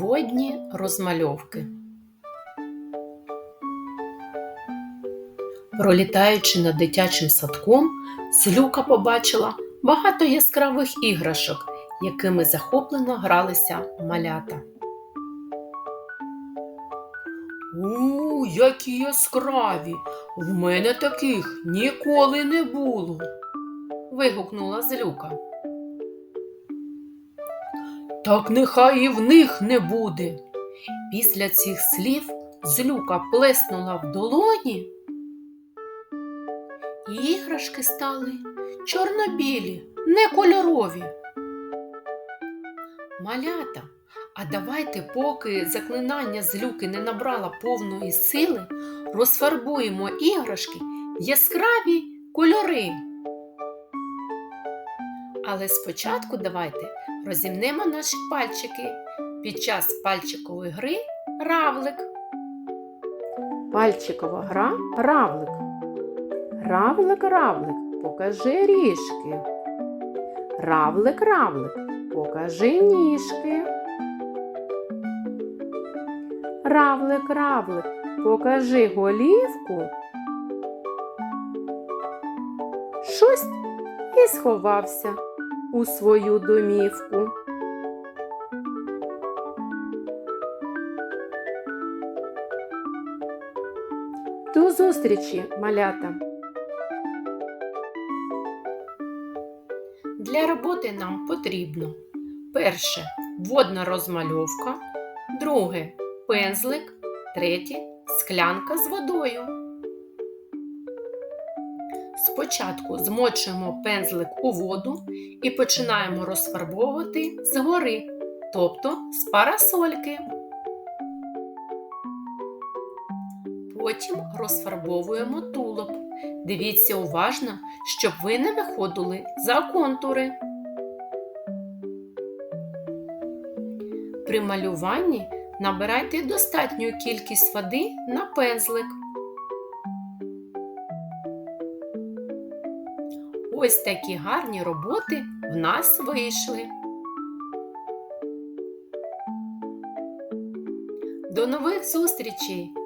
Водні розмальовки. Пролітаючи над дитячим садком, Злюка побачила багато яскравих іграшок, якими захоплено гралися малята. У, які яскраві! В мене таких ніколи не було. вигукнула Злюка. Так нехай і в них не буде. Після цих слів злюка плеснула в долоні. і Іграшки стали чорно-білі, не кольорові. Малята, а давайте, поки заклинання злюки не набрала повної сили, розфарбуємо іграшки в яскраві кольори. Але спочатку давайте розімнемо наші пальчики під час пальчикової гри равлик. Пальчикова гра равлик. Равлик, равлик, покажи ріжки. Равлик, равлик, покажи ніжки. Равлик, равлик, покажи голівку. Щось і сховався у свою домівку. До зустрічі, малята! Для роботи нам потрібно перше водна розмальовка, друге пензлик, третє склянка з водою. Спочатку змочуємо пензлик у воду і починаємо розфарбовувати згори, тобто з парасольки. Потім розфарбовуємо тулуб. Дивіться уважно, щоб ви не виходили за контури. При малюванні набирайте достатню кількість води на пензлик. Ось такі гарні роботи в нас вийшли. До нових зустрічей!